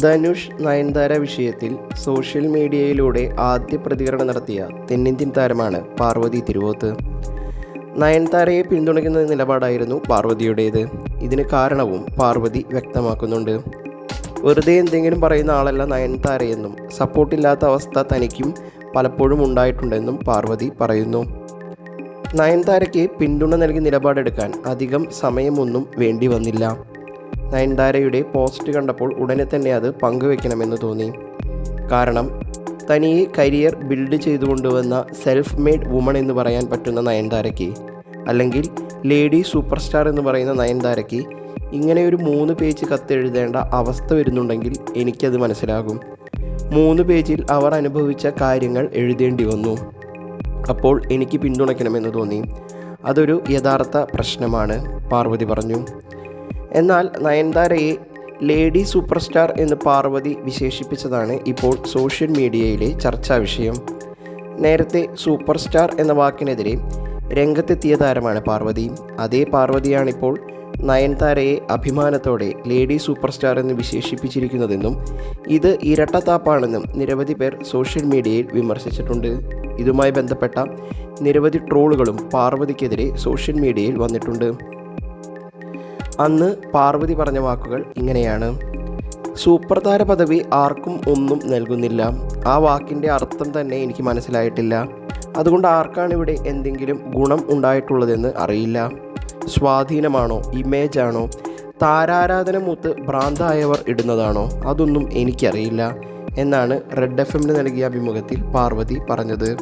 ധനുഷ് നയൻതാര വിഷയത്തിൽ സോഷ്യൽ മീഡിയയിലൂടെ ആദ്യ പ്രതികരണം നടത്തിയ തെന്നിന്ത്യൻ താരമാണ് പാർവതി തിരുവോത്ത്. നയൻതാരയെ പിന്തുണയ്ക്കുന്ന നിലപാടായിരുന്നു പാർവതിയുടേത്. ഇതിന് കാരണവും പാർവതി വ്യക്തമാക്കുന്നുണ്ട്. വെറുതെ എന്തെങ്കിലും പറയുന്ന ആളല്ല നയൻതാരയെന്നും സപ്പോർട്ടില്ലാത്ത അവസ്ഥ തനിക്കും പലപ്പോഴും ഉണ്ടായിട്ടുണ്ടെന്നും പാർവതി പറയുന്നു. നയൻതാരയ്ക്ക് പിന്തുണ നൽകി നിലപാടെടുക്കാൻ അധികം സമയമൊന്നും വേണ്ടി വന്നില്ല. നയൻതാരയുടെ പോസ്റ്റ് കണ്ടപ്പോൾ ഉടനെ തന്നെ അത് പങ്കുവെക്കണമെന്ന് തോന്നി. കാരണം തനിയെ കരിയർ ബിൽഡ് ചെയ്തു കൊണ്ടുവന്ന സെൽഫ് മെയ്ഡ് വുമൺ എന്ന് പറയാൻ പറ്റുന്ന നയൻതാരയ്ക്ക് അല്ലെങ്കിൽ ലേഡി സൂപ്പർ സ്റ്റാർ എന്ന് പറയുന്ന നയൻതാരയ്ക്ക് ഇങ്ങനെ ഒരു മൂന്ന് പേജ് കത്തെഴുതേണ്ട അവസ്ഥ വരുന്നുണ്ടെങ്കിൽ എനിക്കത് മനസ്സിലാകും. മൂന്ന് പേജിൽ അവർ അനുഭവിച്ച കാര്യങ്ങൾ എഴുതേണ്ടി വന്നു. അപ്പോൾ എനിക്ക് പിന്തുണയ്ക്കണമെന്ന് തോന്നി. അതൊരു യഥാർത്ഥ പ്രശ്നമാണ് പാർവതി പറഞ്ഞു. എന്നാൽ നയൻതാരയെ ലേഡി സൂപ്പർ സ്റ്റാർ എന്ന് പാർവതി വിശേഷിപ്പിച്ചതാണ് ഇപ്പോൾ സോഷ്യൽ മീഡിയയിലെ ചർച്ചാ വിഷയം. നേരത്തെ സൂപ്പർ സ്റ്റാർ എന്ന വാക്കിനെതിരെ രംഗത്തെത്തിയ താരമാണ് പാർവതി. അതേ പാർവതിയാണിപ്പോൾ നയൻതാരയെ അഭിമാനത്തോടെ ലേഡി സൂപ്പർ സ്റ്റാർ എന്ന് വിശേഷിപ്പിച്ചിരിക്കുന്നതെന്നും ഇത് ഇരട്ടത്താപ്പാണെന്നും നിരവധി പേർ സോഷ്യൽ മീഡിയയിൽ വിമർശിച്ചിട്ടുണ്ട്. ഇതുമായി ബന്ധപ്പെട്ട നിരവധി ട്രോളുകളും പാർവതിക്കെതിരെ സോഷ്യൽ മീഡിയയിൽ വന്നിട്ടുണ്ട്. അന്ന് പാർവതി പറഞ്ഞ വാക്കുകൾ ഇങ്ങനെയാണ്. സൂപ്പർ താര പദവി ആർക്കും ഒന്നും നൽകുന്നില്ല. ആ വാക്കിന്റെ അർത്ഥം തന്നെ എനിക്ക് മനസ്സിലായിട്ടില്ല. അതുകൊണ്ട് ആർക്കാണ് ഇവിടെ എന്തെങ്കിലും ഗുണം ഉണ്ടായിട്ടുള്ളതെന്ന് അറിയില്ല. സ്വാധീനമാണോ? ഇമേജാണോ? താരാരാധന മൂത്ത് ഭ്രാന്തായവർ ഇടുന്നതാണോ? അതൊന്നും എനിക്കറിയില്ല. എന്നാണ് റെഡ് എഫ് എമ്മിന് നൽകിയ അഭിമുഖത്തിൽ പാർവതി പറഞ്ഞത്.